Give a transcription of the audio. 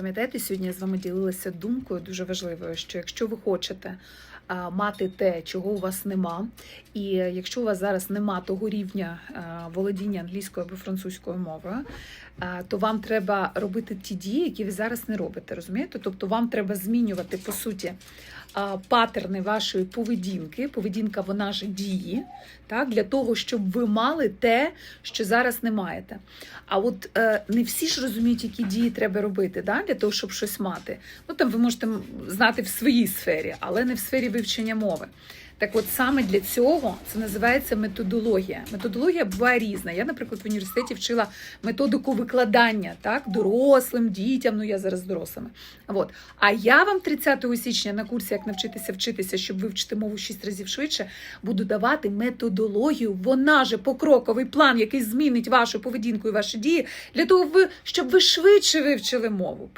Пам'ятаєте, сьогодні я з вами ділилася думкою дуже важливою, що якщо ви хочете мати те, чого у вас нема, і якщо у вас зараз нема того рівня володіння англійською або французькою мовою, то вам треба робити ті дії, які ви зараз не робите. Розумієте? Тобто вам треба змінювати по суті патерни вашої поведінки. Поведінка вона ж дії, так, для того, щоб ви мали те, що зараз не маєте. А от е, не всі ж розуміють, які дії треба робити да, для того, щоб щось мати. Ну там ви можете знати в своїй сфері, але не в сфері вивчення мови. Так от саме для цього це називається методологія. Методологія буває різна. Я, наприклад, в університеті вчила методику викладання так, дорослим, дітям, ну я зараз з дорослими. От. А я вам 30 січня на курсі, як навчитися вчитися, щоб вивчити мову 6 разів швидше, буду давати методологію. Вона же покроковий план, який змінить вашу поведінку і ваші дії, для того, щоб ви швидше вивчили мову.